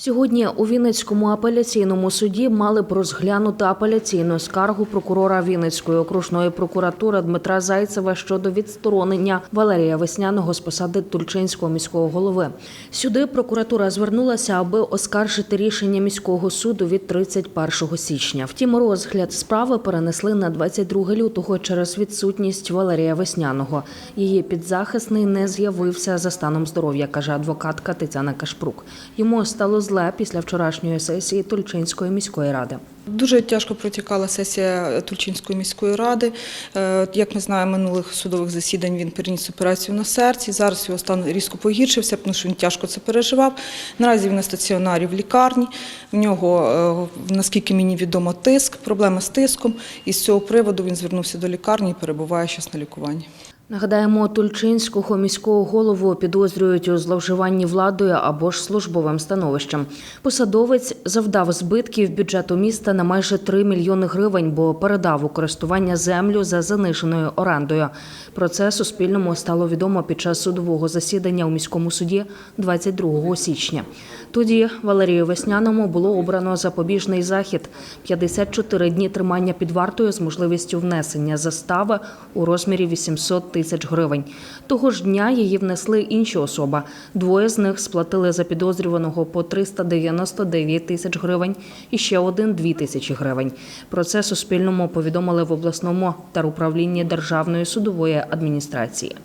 Сьогодні у Вінницькому апеляційному суді мали б розглянути апеляційну скаргу прокурора Вінницької окружної прокуратури Дмитра Зайцева щодо відсторонення Валерія Весняного з посади Тульчинського міського голови. Сюди прокуратура звернулася, аби оскаржити рішення міського суду від 31 січня. Втім, розгляд справи перенесли на 22 лютого через відсутність Валерія Весняного. Її підзахисний не з'явився за станом здоров'я, каже адвокатка Тетяна Кашпрук. Йому стало зле після вчорашньої сесії Тульчинської міської ради. Дуже тяжко протікала сесія Тульчинської міської ради. Е, Як ми знаємо, минулих судових засідань він переніс операцію на серці. Зараз його стан різко погіршився, тому що він тяжко це переживав. Наразі він на стаціонарі в лікарні. В нього, е, наскільки мені відомо, тиск, проблеми з тиском. І з цього приводу він звернувся до лікарні і перебуває зараз на лікуванні. Нагадаємо, Тульчинського міського голову підозрюють у зловживанні владою або ж службовим становищем. Посадовець завдав збитків бюджету міста на майже 3 мільйони гривень, бо передав у користування землю за заниженою орендою. Про це Суспільному стало відомо під час судового засідання у міському суді 22 січня. Тоді Валерію Весняному було обрано запобіжний захід 54 дні тримання під вартою з можливістю внесення застави у розмірі 800 тисяч гривень. Того ж дня її внесли інші особи. Двоє з них сплатили за підозрюваного по 399 тисяч гривень і ще один 2 тисячі гривень. Про це Суспільному повідомили в обласному теруправлінні Державної судової адміністрації.